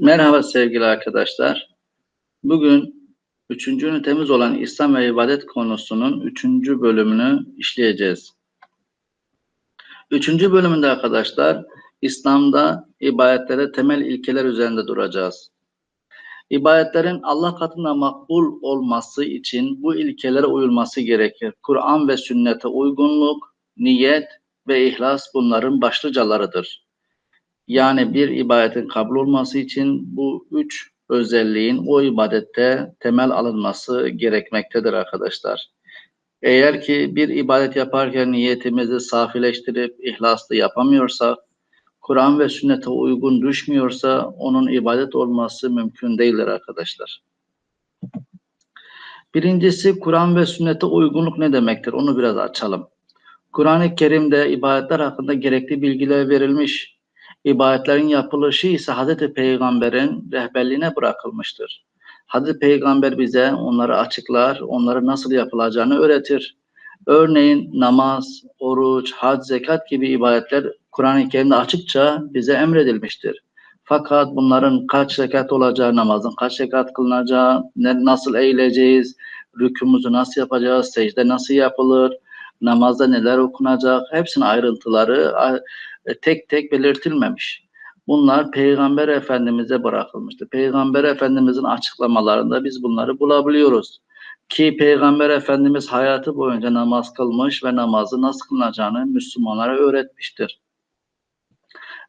Merhaba sevgili arkadaşlar. Bugün üçüncü ünitemiz olan İslam ve ibadet konusunun üçüncü bölümünü işleyeceğiz. Üçüncü bölümünde arkadaşlar İslam'da ibadetlere temel ilkeler üzerinde duracağız. İbadetlerin Allah katında makbul olması için bu ilkelere uyulması gerekir. Kur'an ve sünnete uygunluk, niyet ve ihlas bunların başlıcalarıdır. Yani bir ibadetin kabul olması için bu üç özelliğin o ibadette temel alınması gerekmektedir arkadaşlar. Eğer ki bir ibadet yaparken niyetimizi safileştirip ihlaslı yapamıyorsak, Kur'an ve sünnete uygun düşmüyorsa onun ibadet olması mümkün değildir arkadaşlar. Birincisi Kur'an ve sünnete uygunluk ne demektir? Onu biraz açalım. Kur'an-ı Kerim'de ibadetler hakkında gerekli bilgiler verilmiş. İbadetlerin yapılışı ise Hazreti Peygamber'in rehberliğine bırakılmıştır. Hazreti Peygamber bize onları açıklar, onları nasıl yapılacağını öğretir. Örneğin namaz, oruç, hac, zekat gibi ibadetler Kur'an-ı Kerim'de açıkça bize emredilmiştir. Fakat bunların kaç rekat olacağı, namazın kaç rekat kılınacağı, nasıl eğileceğiz, rükümüzü nasıl yapacağız, secde nasıl yapılır, namazda neler okunacak, hepsinin ayrıntıları tek tek belirtilmemiş. Bunlar Peygamber Efendimiz'e bırakılmıştı. Peygamber Efendimiz'in açıklamalarında biz bunları bulabiliyoruz. Ki Peygamber Efendimiz hayatı boyunca namaz kılmış ve namazı nasıl kılınacağını Müslümanlara öğretmiştir.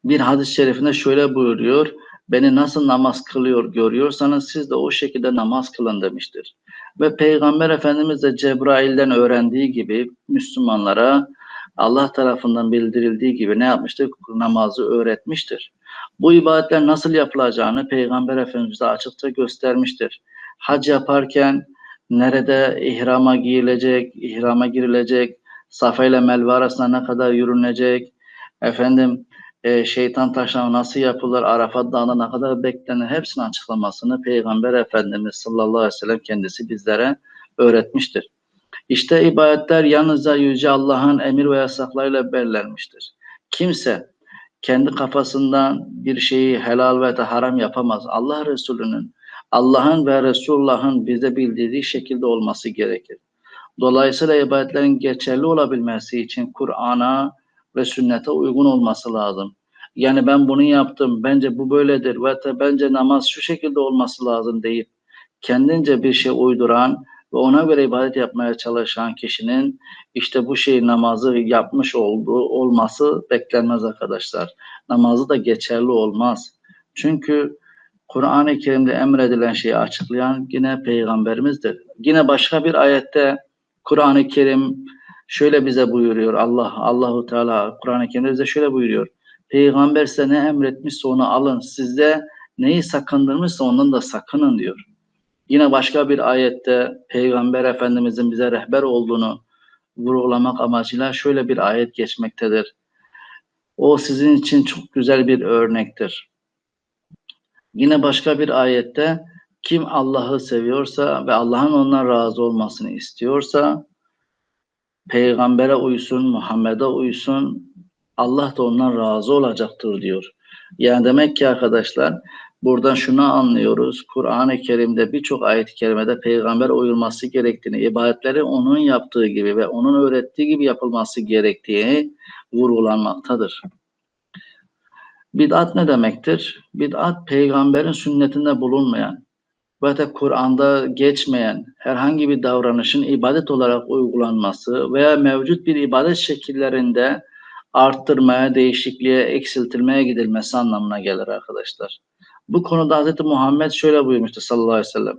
Bir hadis-i şerifinde şöyle buyuruyor, beni nasıl namaz kılıyor görüyorsanız siz de o şekilde namaz kılın demiştir. Ve Peygamber Efendimiz de Cebrail'den öğrendiği gibi Müslümanlara Allah tarafından bildirildiği gibi ne yapmıştır? Namazı öğretmiştir. Bu ibadetler nasıl yapılacağını Peygamber Efendimiz de açıkça göstermiştir. Hac yaparken nerede ihrama giyilecek, ihrama girilecek, Safa ile Melve arasında ne kadar yürünecek, efendim e, şeytan taşlama nasıl yapılır, Arafat Dağı'nda ne kadar beklenir, hepsinin açıklamasını Peygamber Efendimiz sallallahu aleyhi ve sellem kendisi bizlere öğretmiştir. İşte ibadetler yalnızca Yüce Allah'ın emir ve yasaklarıyla belirlenmiştir. Kimse kendi kafasından bir şeyi helal ve de haram yapamaz. Allah Resulü'nün, Allah'ın ve Resulullah'ın bize bildirdiği şekilde olması gerekir. Dolayısıyla ibadetlerin geçerli olabilmesi için Kur'an'a ve sünnete uygun olması lazım. Yani ben bunu yaptım, bence bu böyledir ve bence namaz şu şekilde olması lazım deyip kendince bir şey uyduran ve ona göre ibadet yapmaya çalışan kişinin işte bu şey namazı yapmış olduğu olması beklenmez arkadaşlar. Namazı da geçerli olmaz. Çünkü Kur'an-ı Kerim'de emredilen şeyi açıklayan yine peygamberimizdir. Yine başka bir ayette Kur'an-ı Kerim şöyle bize buyuruyor. Allah Allahu Teala Kur'an-ı Kerim'de bize şöyle buyuruyor. Peygamber size ne emretmişse onu alın. Sizde neyi sakındırmışsa ondan da sakının diyor. Yine başka bir ayette Peygamber Efendimizin bize rehber olduğunu vurgulamak amacıyla şöyle bir ayet geçmektedir. O sizin için çok güzel bir örnektir. Yine başka bir ayette kim Allah'ı seviyorsa ve Allah'ın ondan razı olmasını istiyorsa peygambere uysun, Muhammed'e uysun, Allah da ondan razı olacaktır diyor. Yani demek ki arkadaşlar buradan şunu anlıyoruz. Kur'an-ı Kerim'de birçok ayet-i kerimede peygamber uyulması gerektiğini, ibadetleri onun yaptığı gibi ve onun öğrettiği gibi yapılması gerektiği vurgulanmaktadır. Bid'at ne demektir? Bid'at peygamberin sünnetinde bulunmayan ve de Kur'an'da geçmeyen herhangi bir davranışın ibadet olarak uygulanması veya mevcut bir ibadet şekillerinde arttırmaya, değişikliğe, eksiltilmeye gidilmesi anlamına gelir arkadaşlar. Bu konuda Hz. Muhammed şöyle buyurmuştu sallallahu aleyhi ve sellem.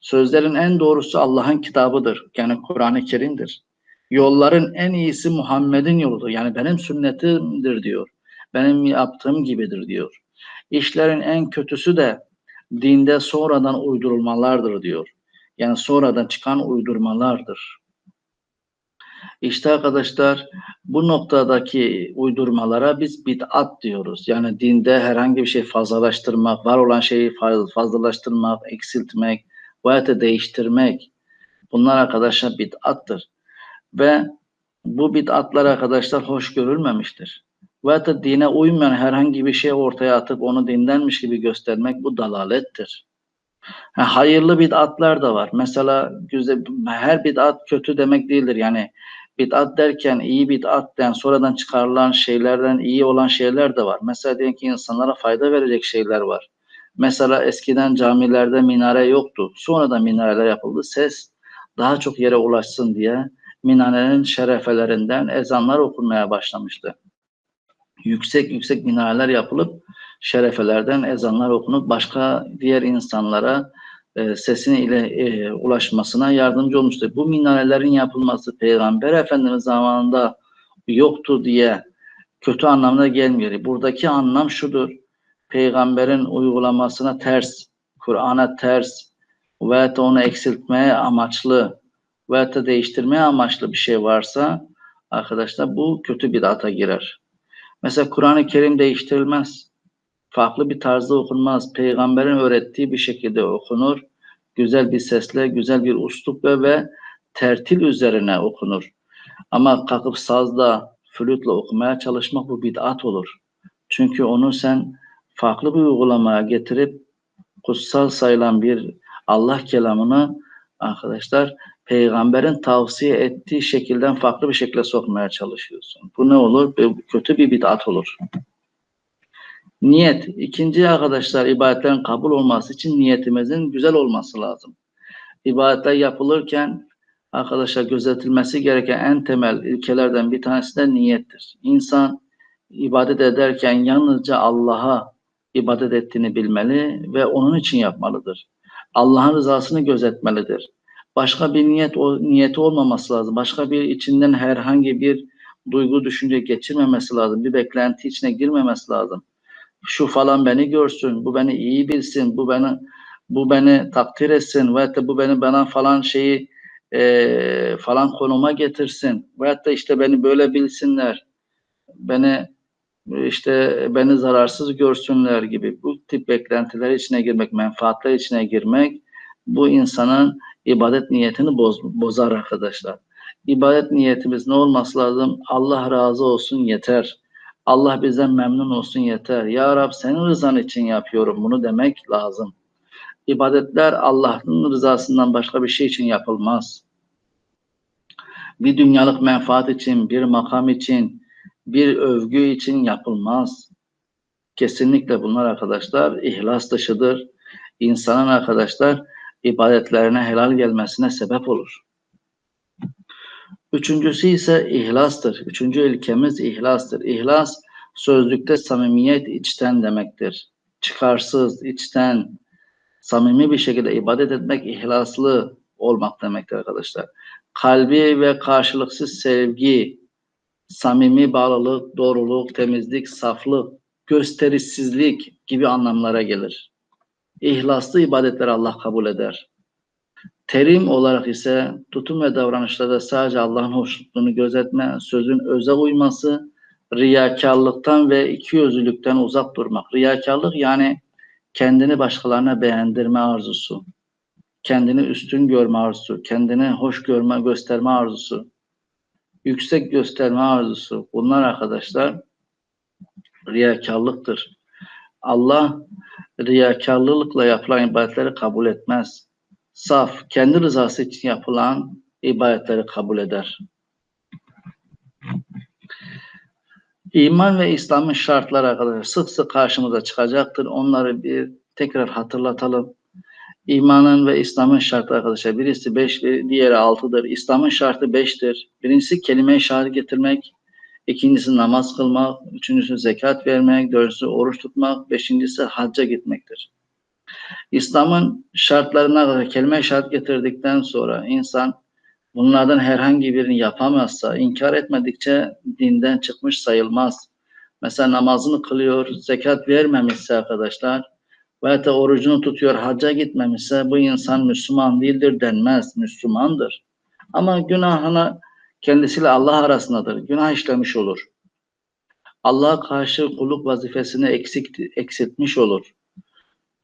Sözlerin en doğrusu Allah'ın kitabıdır. Yani Kur'an-ı Kerim'dir. Yolların en iyisi Muhammed'in yoludur. Yani benim sünnetimdir diyor. Benim yaptığım gibidir diyor. İşlerin en kötüsü de dinde sonradan uydurulmalardır diyor. Yani sonradan çıkan uydurmalardır. İşte arkadaşlar bu noktadaki uydurmalara biz bid'at diyoruz. Yani dinde herhangi bir şey fazlalaştırmak, var olan şeyi fazlalaştırmak, eksiltmek veya da değiştirmek. Bunlar arkadaşlar bid'attır. Ve bu bid'atlar arkadaşlar hoş görülmemiştir. ve da dine uymayan herhangi bir şey ortaya atıp onu dindenmiş gibi göstermek bu dalalettir. Ha, hayırlı bid'atlar da var. Mesela güzel, her bid'at kötü demek değildir. Yani bid'at derken iyi bid'atten sonradan çıkarılan şeylerden iyi olan şeyler de var. Mesela diyelim ki insanlara fayda verecek şeyler var. Mesela eskiden camilerde minare yoktu. Sonradan minareler yapıldı. Ses daha çok yere ulaşsın diye minarenin şerefelerinden ezanlar okunmaya başlamıştı. Yüksek yüksek minareler yapılıp şerefelerden ezanlar okunup başka diğer insanlara e, sesini ile e, ulaşmasına yardımcı olmuştur. Bu minarelerin yapılması Peygamber Efendimiz zamanında yoktu diye kötü anlamda gelmiyor. Buradaki anlam şudur. Peygamberin uygulamasına ters, Kur'an'a ters da onu eksiltmeye amaçlı veya da değiştirmeye amaçlı bir şey varsa arkadaşlar bu kötü bir data girer. Mesela Kur'an-ı Kerim değiştirilmez farklı bir tarzda okunmaz. Peygamberin öğrettiği bir şekilde okunur. Güzel bir sesle, güzel bir uslupla ve tertil üzerine okunur. Ama kalkıp sazla, flütle okumaya çalışmak bu bid'at olur. Çünkü onu sen farklı bir uygulamaya getirip kutsal sayılan bir Allah kelamını arkadaşlar peygamberin tavsiye ettiği şekilden farklı bir şekilde sokmaya çalışıyorsun. Bu ne olur? Kötü bir bid'at olur. Niyet. İkinci arkadaşlar ibadetlerin kabul olması için niyetimizin güzel olması lazım. İbadetler yapılırken arkadaşlar gözetilmesi gereken en temel ilkelerden bir tanesi de niyettir. İnsan ibadet ederken yalnızca Allah'a ibadet ettiğini bilmeli ve onun için yapmalıdır. Allah'ın rızasını gözetmelidir. Başka bir niyet o niyeti olmaması lazım. Başka bir içinden herhangi bir duygu düşünce geçirmemesi lazım. Bir beklenti içine girmemesi lazım şu falan beni görsün, bu beni iyi bilsin, bu beni bu beni takdir etsin ve da bu beni bana falan şeyi e, falan konuma getirsin ve da işte beni böyle bilsinler, beni işte beni zararsız görsünler gibi bu tip beklentiler içine girmek, menfaatler içine girmek bu insanın ibadet niyetini boz, bozar arkadaşlar. İbadet niyetimiz ne olması lazım? Allah razı olsun yeter. Allah bizden memnun olsun yeter. Ya Rab senin rızan için yapıyorum bunu demek lazım. İbadetler Allah'ın rızasından başka bir şey için yapılmaz. Bir dünyalık menfaat için, bir makam için, bir övgü için yapılmaz. Kesinlikle bunlar arkadaşlar ihlas dışıdır. İnsanın arkadaşlar ibadetlerine helal gelmesine sebep olur. Üçüncüsü ise ihlastır. Üçüncü ilkemiz ihlastır. İhlas sözlükte samimiyet içten demektir. Çıkarsız, içten, samimi bir şekilde ibadet etmek ihlaslı olmak demektir arkadaşlar. Kalbi ve karşılıksız sevgi, samimi bağlılık, doğruluk, temizlik, saflık, gösterişsizlik gibi anlamlara gelir. İhlaslı ibadetler Allah kabul eder. Terim olarak ise tutum ve davranışlarda sadece Allah'ın hoşnutluğunu gözetme, sözün öze uyması, riyakarlıktan ve ikiyüzlülükten uzak durmak. Riyakarlık yani kendini başkalarına beğendirme arzusu, kendini üstün görme arzusu, kendini hoş görme, gösterme arzusu, yüksek gösterme arzusu. Bunlar arkadaşlar riyakarlıktır. Allah riyakarlılıkla yapılan ibadetleri kabul etmez saf, kendi rızası için yapılan ibadetleri kabul eder. İman ve İslam'ın şartları arkadaşlar sık sık karşımıza çıkacaktır. Onları bir tekrar hatırlatalım. İmanın ve İslam'ın şartı arkadaşlar birisi beş, diğeri altıdır. İslam'ın şartı beştir. Birincisi kelime-i şehadet getirmek, ikincisi namaz kılmak, üçüncüsü zekat vermek, dördüncüsü oruç tutmak, beşincisi hacca gitmektir. İslam'ın şartlarına göre kelime şart getirdikten sonra insan bunlardan herhangi birini yapamazsa, inkar etmedikçe dinden çıkmış sayılmaz. Mesela namazını kılıyor, zekat vermemişse arkadaşlar veya da orucunu tutuyor, hacca gitmemişse bu insan Müslüman değildir denmez, Müslümandır. Ama günahına kendisiyle Allah arasındadır, günah işlemiş olur. Allah'a karşı kulluk vazifesini eksik, eksiltmiş olur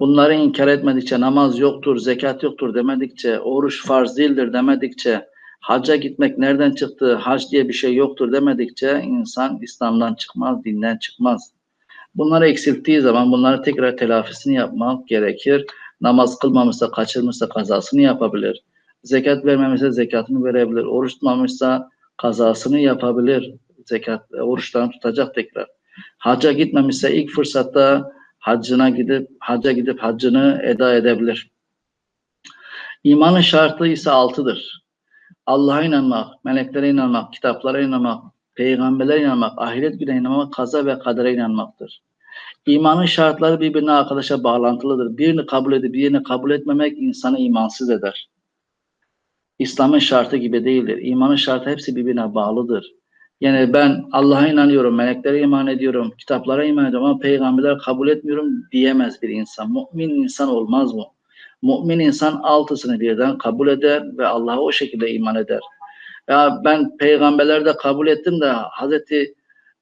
bunları inkar etmedikçe, namaz yoktur, zekat yoktur demedikçe, oruç farz değildir demedikçe, hacca gitmek nereden çıktı, hac diye bir şey yoktur demedikçe insan İslam'dan çıkmaz, dinden çıkmaz. Bunları eksilttiği zaman bunları tekrar telafisini yapmak gerekir. Namaz kılmamışsa, kaçırmışsa kazasını yapabilir. Zekat vermemişse zekatını verebilir. Oruç tutmamışsa kazasını yapabilir. Zekat, oruçlarını tutacak tekrar. Hacca gitmemişse ilk fırsatta haccına gidip hacca gidip haccını eda edebilir. İmanın şartı ise altıdır. Allah'a inanmak, meleklere inanmak, kitaplara inanmak, peygamberlere inanmak, ahiret gününe inanmak, kaza ve kadere inanmaktır. İmanın şartları birbirine arkadaşa bağlantılıdır. Birini kabul edip diğerini kabul etmemek insanı imansız eder. İslam'ın şartı gibi değildir. İmanın şartı hepsi birbirine bağlıdır. Yani ben Allah'a inanıyorum, meleklere iman ediyorum, kitaplara iman ediyorum ama peygamberler kabul etmiyorum diyemez bir insan. Mümin insan olmaz mı? Mümin insan altısını birden kabul eder ve Allah'a o şekilde iman eder. Ya ben peygamberleri de kabul ettim de Hazreti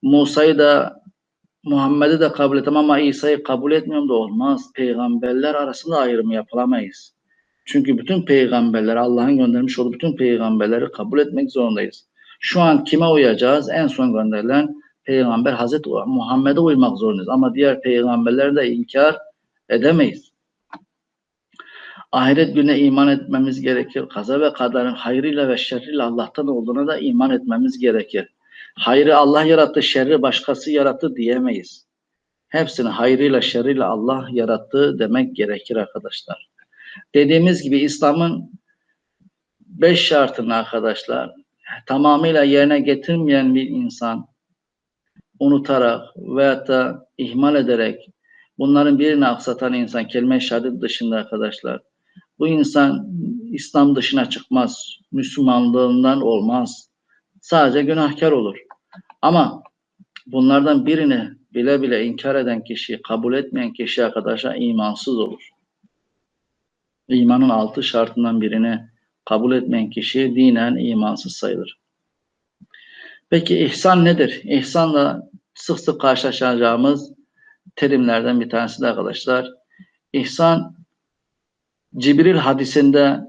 Musa'yı da Muhammed'i de kabul ettim ama İsa'yı kabul etmiyorum da olmaz. Peygamberler arasında ayrım yapılamayız. Çünkü bütün peygamberler Allah'ın göndermiş olduğu bütün peygamberleri kabul etmek zorundayız. Şu an kime uyacağız? En son gönderilen peygamber Hazreti Muhammed'e uymak zorundayız. Ama diğer peygamberleri de inkar edemeyiz. Ahiret gününe iman etmemiz gerekir. Kaza ve kaderin hayrıyla ve şerriyle Allah'tan olduğuna da iman etmemiz gerekir. Hayrı Allah yarattı, şerri başkası yarattı diyemeyiz. Hepsini hayrıyla şerriyle Allah yarattı demek gerekir arkadaşlar. Dediğimiz gibi İslam'ın beş şartını arkadaşlar tamamıyla yerine getirmeyen bir insan unutarak veyahut da ihmal ederek bunların birini aksatan insan kelime-i şehadet dışında arkadaşlar bu insan İslam dışına çıkmaz. Müslümanlığından olmaz. Sadece günahkar olur. Ama bunlardan birini bile bile inkar eden kişi, kabul etmeyen kişi arkadaşlar imansız olur. İmanın altı şartından birini kabul etmeyen kişi dinen imansız sayılır. Peki ihsan nedir? İhsanla sık sık karşılaşacağımız terimlerden bir tanesi de arkadaşlar. İhsan Cibril hadisinde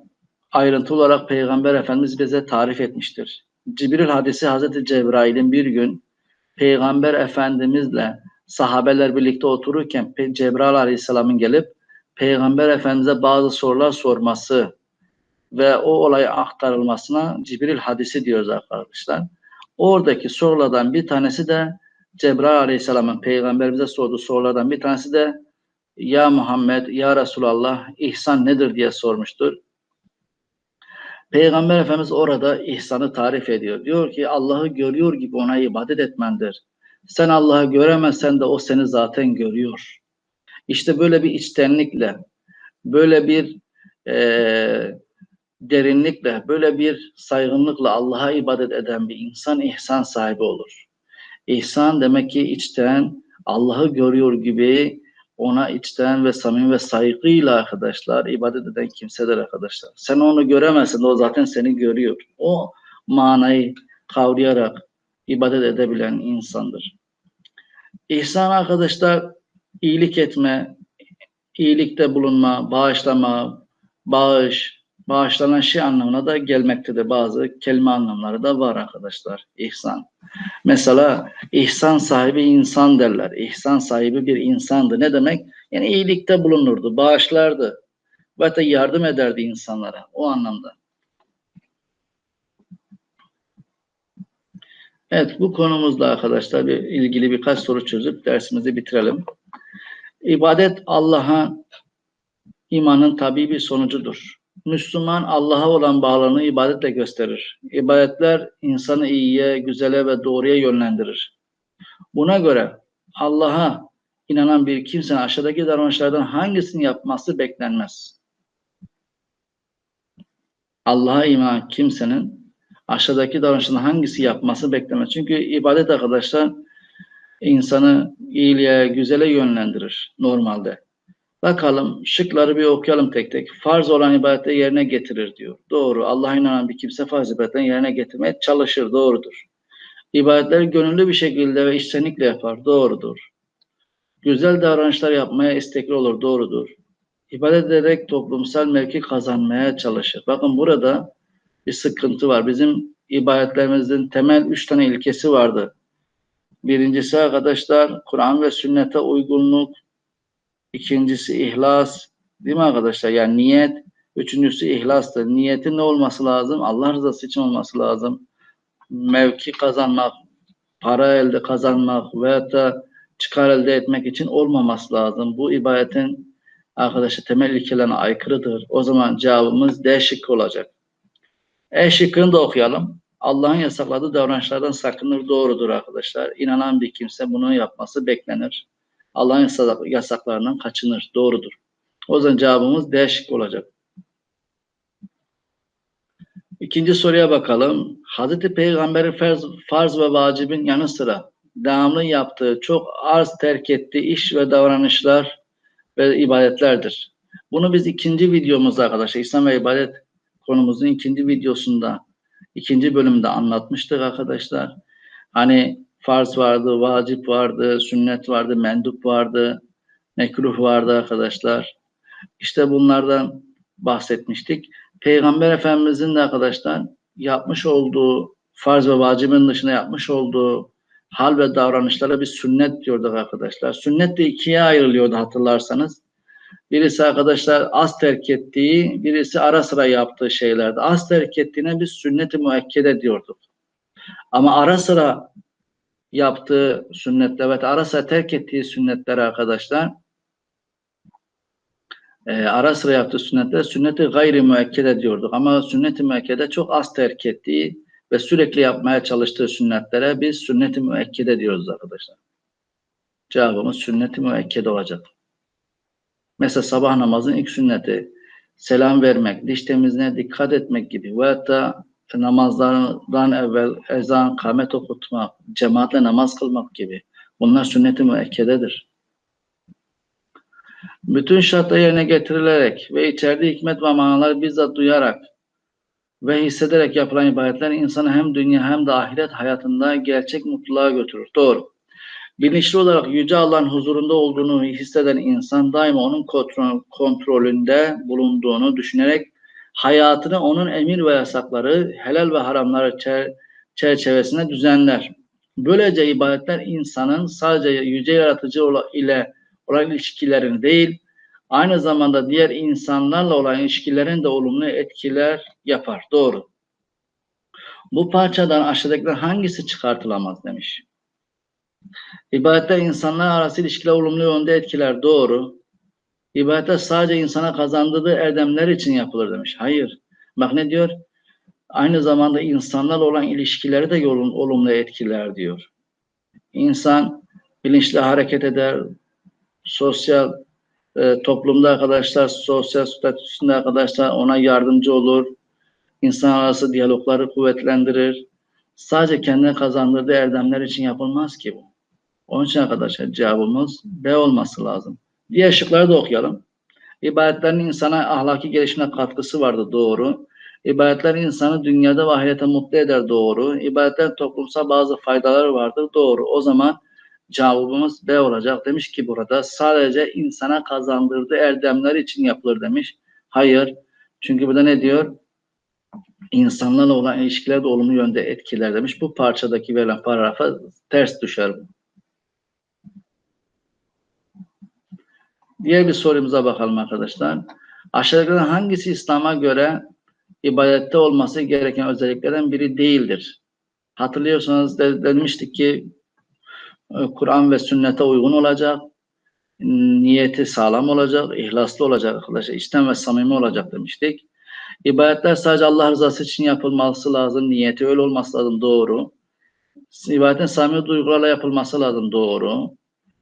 ayrıntı olarak Peygamber Efendimiz bize tarif etmiştir. Cibril hadisi Hazreti Cebrail'in bir gün Peygamber Efendimizle sahabeler birlikte otururken Cebrail Aleyhisselam'ın gelip Peygamber Efendimiz'e bazı sorular sorması ve o olaya aktarılmasına Cibril hadisi diyoruz arkadaşlar. Oradaki sorulardan bir tanesi de Cebrail Aleyhisselam'ın peygamberimize sorduğu sorulardan bir tanesi de ya Muhammed, ya Resulallah ihsan nedir diye sormuştur. Peygamber Efendimiz orada ihsanı tarif ediyor. Diyor ki Allah'ı görüyor gibi ona ibadet etmendir. Sen Allah'ı göremezsen de o seni zaten görüyor. İşte böyle bir içtenlikle, böyle bir e, derinlikle, böyle bir saygınlıkla Allah'a ibadet eden bir insan ihsan sahibi olur. İhsan demek ki içten Allah'ı görüyor gibi ona içten ve samimi ve saygıyla arkadaşlar ibadet eden kimseler arkadaşlar. Sen onu göremezsin o zaten seni görüyor. O manayı kavrayarak ibadet edebilen insandır. İhsan arkadaşlar iyilik etme, iyilikte bulunma, bağışlama, bağış, bağışlanan şey anlamına da gelmektedir. Bazı kelime anlamları da var arkadaşlar. İhsan. Mesela ihsan sahibi insan derler. İhsan sahibi bir insandı. Ne demek? Yani iyilikte bulunurdu, bağışlardı. Ve de yardım ederdi insanlara. O anlamda. Evet bu konumuzla arkadaşlar bir, ilgili birkaç soru çözüp dersimizi bitirelim. İbadet Allah'a imanın tabi bir sonucudur. Müslüman Allah'a olan bağlılığını ibadetle gösterir. İbadetler insanı iyiye, güzele ve doğruya yönlendirir. Buna göre Allah'a inanan bir kimsenin aşağıdaki davranışlardan hangisini yapması beklenmez. Allah'a iman kimsenin aşağıdaki davranışlardan hangisi yapması beklenmez. Çünkü ibadet arkadaşlar insanı iyiliğe, güzele yönlendirir normalde. Bakalım şıkları bir okuyalım tek tek. Farz olan ibadeti yerine getirir diyor. Doğru. Allah'a inanan bir kimse farz ibadetlerini yerine getirmeye çalışır. Doğrudur. İbadetleri gönüllü bir şekilde ve içtenlikle yapar. Doğrudur. Güzel davranışlar yapmaya istekli olur. Doğrudur. İbadet ederek toplumsal mevki kazanmaya çalışır. Bakın burada bir sıkıntı var. Bizim ibadetlerimizin temel üç tane ilkesi vardı. Birincisi arkadaşlar Kur'an ve sünnete uygunluk. İkincisi ihlas. Değil mi arkadaşlar? Yani niyet. Üçüncüsü ihlastır. Niyetin ne olması lazım? Allah rızası için olması lazım. Mevki kazanmak, para elde kazanmak veya da çıkar elde etmek için olmaması lazım. Bu ibadetin arkadaşlar temel ilkelerine aykırıdır. O zaman cevabımız D şıkkı olacak. E şıkkını da okuyalım. Allah'ın yasakladığı davranışlardan sakınır doğrudur arkadaşlar. İnanan bir kimse bunu yapması beklenir. Allah'ın yasaklarından kaçınır. Doğrudur. O zaman cevabımız D şıkkı olacak. İkinci soruya bakalım. Hazreti Peygamber'in farz, farz ve vacibin yanı sıra devamlı yaptığı çok arz terk ettiği iş ve davranışlar ve ibadetlerdir. Bunu biz ikinci videomuzda arkadaşlar İslam ve ibadet konumuzun ikinci videosunda ikinci bölümde anlatmıştık arkadaşlar. Hani farz vardı, vacip vardı, sünnet vardı, mendup vardı, mekruh vardı arkadaşlar. İşte bunlardan bahsetmiştik. Peygamber Efendimizin de arkadaşlar yapmış olduğu farz ve vacibin dışında yapmış olduğu hal ve davranışlara bir sünnet diyorduk arkadaşlar. Sünnet de ikiye ayrılıyordu hatırlarsanız. Birisi arkadaşlar az terk ettiği, birisi ara sıra yaptığı şeylerdi. Az terk ettiğine biz sünnet-i müekkede diyorduk. Ama ara sıra yaptığı sünnetler, evet ara sıra terk ettiği sünnetler arkadaşlar e, ara sıra yaptığı sünnetler sünneti gayri müekkede diyorduk. Ama sünnet-i müekkede çok az terk ettiği ve sürekli yapmaya çalıştığı sünnetlere biz sünnet-i müekkede diyoruz arkadaşlar. Cevabımız sünnet-i olacak. Mesela sabah namazın ilk sünneti selam vermek, diş temizliğine dikkat etmek gibi veyahut da namazlardan evvel ezan, kamet okutmak, cemaatle namaz kılmak gibi. Bunlar sünnet-i müekkededir. Bütün şartlar yerine getirilerek ve içerdiği hikmet ve manaları bizzat duyarak ve hissederek yapılan ibadetler insanı hem dünya hem de ahiret hayatında gerçek mutluluğa götürür. Doğru. Bilinçli olarak Yüce Allah'ın huzurunda olduğunu hisseden insan daima onun kontrol, kontrolünde bulunduğunu düşünerek hayatını onun emir ve yasakları, helal ve haramları çerçevesinde düzenler. Böylece ibadetler insanın sadece yüce yaratıcı ile olan ilişkilerini değil, aynı zamanda diğer insanlarla olan ilişkilerin de olumlu etkiler yapar. Doğru. Bu parçadan aşağıdakiler hangisi çıkartılamaz demiş. İbadetler insanlar arası ilişkiler olumlu yönde etkiler. Doğru. İbadetler sadece insana kazandırdığı erdemler için yapılır demiş. Hayır. Bak ne diyor? Aynı zamanda insanlarla olan ilişkileri de yolun olumlu etkiler diyor. İnsan bilinçli hareket eder, sosyal e, toplumda arkadaşlar, sosyal statüsünde arkadaşlar ona yardımcı olur. İnsan arası diyalogları kuvvetlendirir. Sadece kendine kazandırdığı erdemler için yapılmaz ki bu. Onun için arkadaşlar cevabımız B olması lazım. Diğer şıkları da okuyalım. İbadetlerin insana ahlaki gelişine katkısı vardı doğru. İbadetler insanı dünyada ve ahirete mutlu eder doğru. İbadetler toplumsal bazı faydaları vardır doğru. O zaman cevabımız B olacak. Demiş ki burada sadece insana kazandırdığı erdemler için yapılır demiş. Hayır. Çünkü burada ne diyor? İnsanlarla olan ilişkiler de olumlu yönde etkiler demiş. Bu parçadaki verilen paragrafa ters düşer bu. Diğer bir sorumuza bakalım arkadaşlar. Aşağıdakilerden hangisi İslam'a göre ibadette olması gereken özelliklerden biri değildir? Hatırlıyorsanız de, demiştik ki e, Kur'an ve sünnete uygun olacak, niyeti sağlam olacak, ihlaslı olacak arkadaşlar, içten ve samimi olacak demiştik. İbadetler sadece Allah rızası için yapılması lazım, niyeti öyle olması lazım, doğru. İbadetin samimi duygularla yapılması lazım, doğru.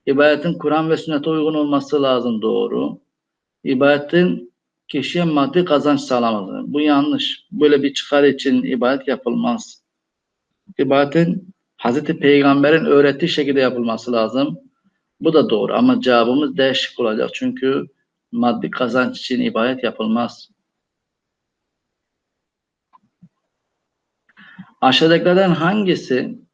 İbadetin Kur'an ve sünnete uygun olması lazım, doğru. İbadetin kişiye maddi kazanç sağlaması. Bu yanlış. Böyle bir çıkar için ibadet yapılmaz. İbadetin Hazreti Peygamber'in öğrettiği şekilde yapılması lazım. Bu da doğru ama cevabımız değişik olacak. Çünkü maddi kazanç için ibadet yapılmaz. Aşağıdakilerden hangisi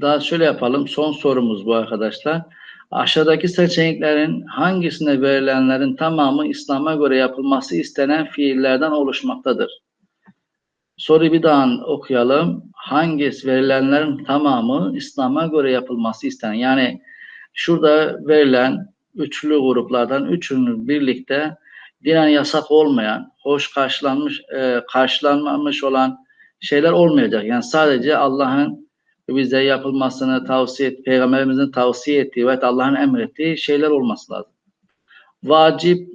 daha şöyle yapalım. Son sorumuz bu arkadaşlar. Aşağıdaki seçeneklerin hangisine verilenlerin tamamı İslam'a göre yapılması istenen fiillerden oluşmaktadır? Soruyu bir daha okuyalım. Hangisi verilenlerin tamamı İslam'a göre yapılması istenen? Yani şurada verilen üçlü gruplardan üçünün birlikte dinen yasak olmayan, hoş karşılanmış, e, karşılanmamış olan şeyler olmayacak. Yani sadece Allah'ın bize yapılmasını tavsiye et, peygamberimizin tavsiye ettiği ve Allah'ın emrettiği şeyler olması lazım. Vacip,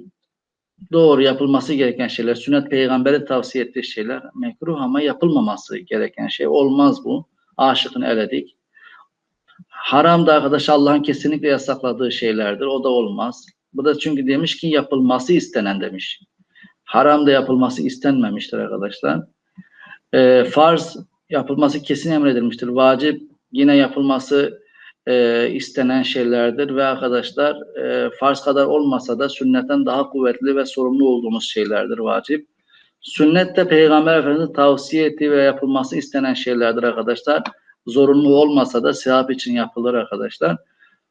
doğru yapılması gereken şeyler, sünnet peygamberin tavsiye ettiği şeyler, mekruh ama yapılmaması gereken şey. Olmaz bu. Aşıkını eledik. Haram da arkadaş Allah'ın kesinlikle yasakladığı şeylerdir. O da olmaz. Bu da çünkü demiş ki yapılması istenen demiş. Haram da yapılması istenmemiştir arkadaşlar. Ee, farz yapılması kesin emredilmiştir. Vacip yine yapılması e, istenen şeylerdir ve arkadaşlar e, farz kadar olmasa da sünnetten daha kuvvetli ve sorumlu olduğumuz şeylerdir vacip. Sünnet de Peygamber Efendimiz'in tavsiye ettiği ve yapılması istenen şeylerdir arkadaşlar. Zorunlu olmasa da sevap için yapılır arkadaşlar.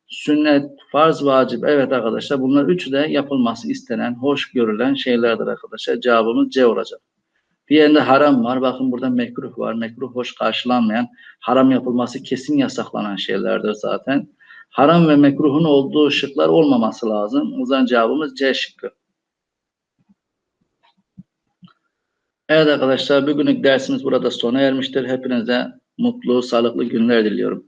Sünnet, farz, vacip. Evet arkadaşlar bunlar üçü de yapılması istenen, hoş görülen şeylerdir arkadaşlar. Cevabımız C olacak. Diğerinde haram var. Bakın burada mekruh var. Mekruh hoş karşılanmayan, haram yapılması kesin yasaklanan şeylerdir zaten. Haram ve mekruhun olduğu şıklar olmaması lazım. O zaman cevabımız C şıkkı. Evet arkadaşlar bugünlük dersimiz burada sona ermiştir. Hepinize mutlu, sağlıklı günler diliyorum.